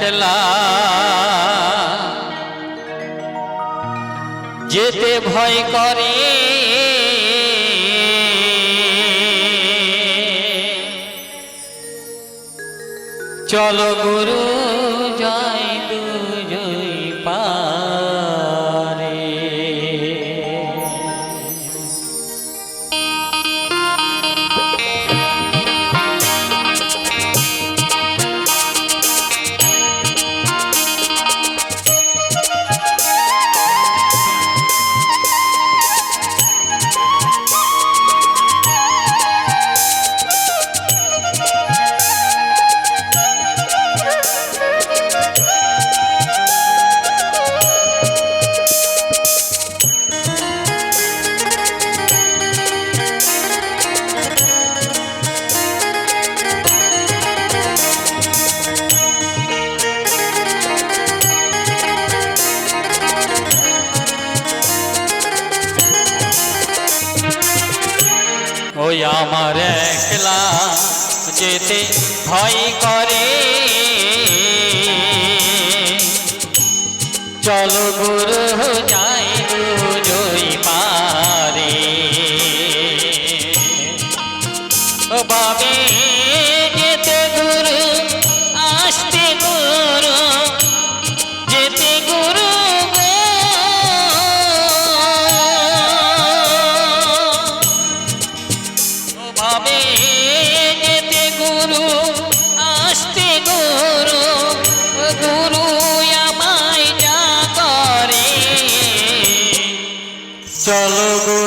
একলা যেতে ভয় করে। চলো গুরু। ওই আমার একলা যেতে ভয় করে। চলো গুরু যাই চলো গুরু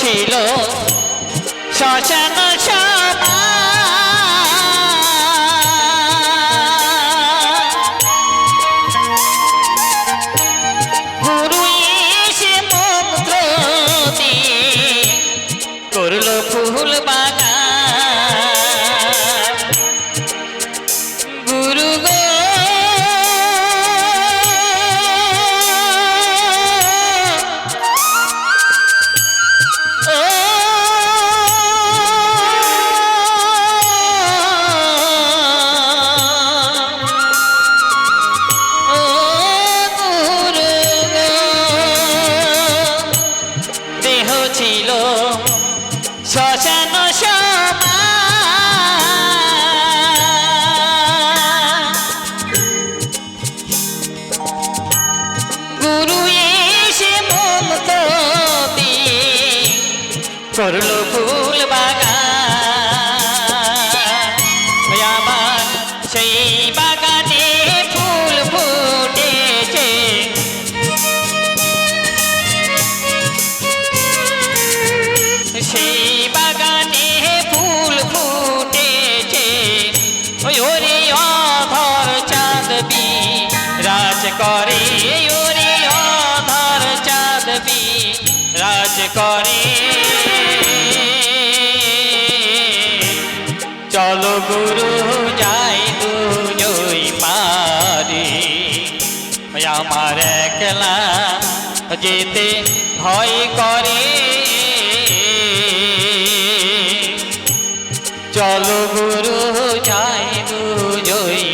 ছিল শ্মশান সভা। শ্মশান সভা গুরু এসে মমত দিয়ে ফুল বাগান। করে। চলো গুরু যাই দুজই পারি। আমার একলা যেতে ভয় করে। চলো গুরু যাই দুজই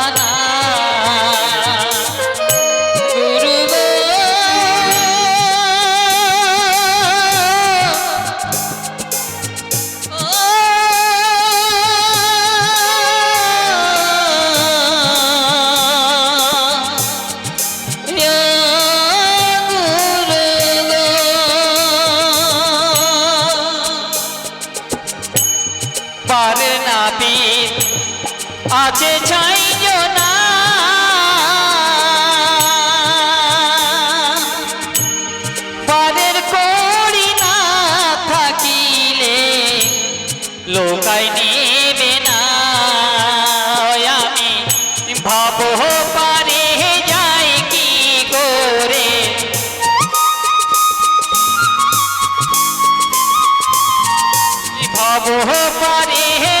আছে ছাই না। পারের করি না থাকিলে, লোকাই নেবে না। আমি ভাব যাই কি করে। পারে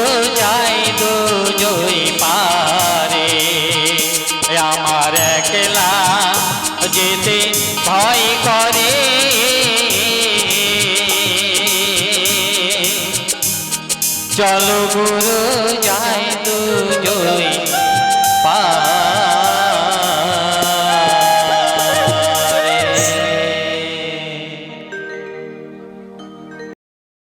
ভয় করে। চলো গুরু যায় দুজোই পা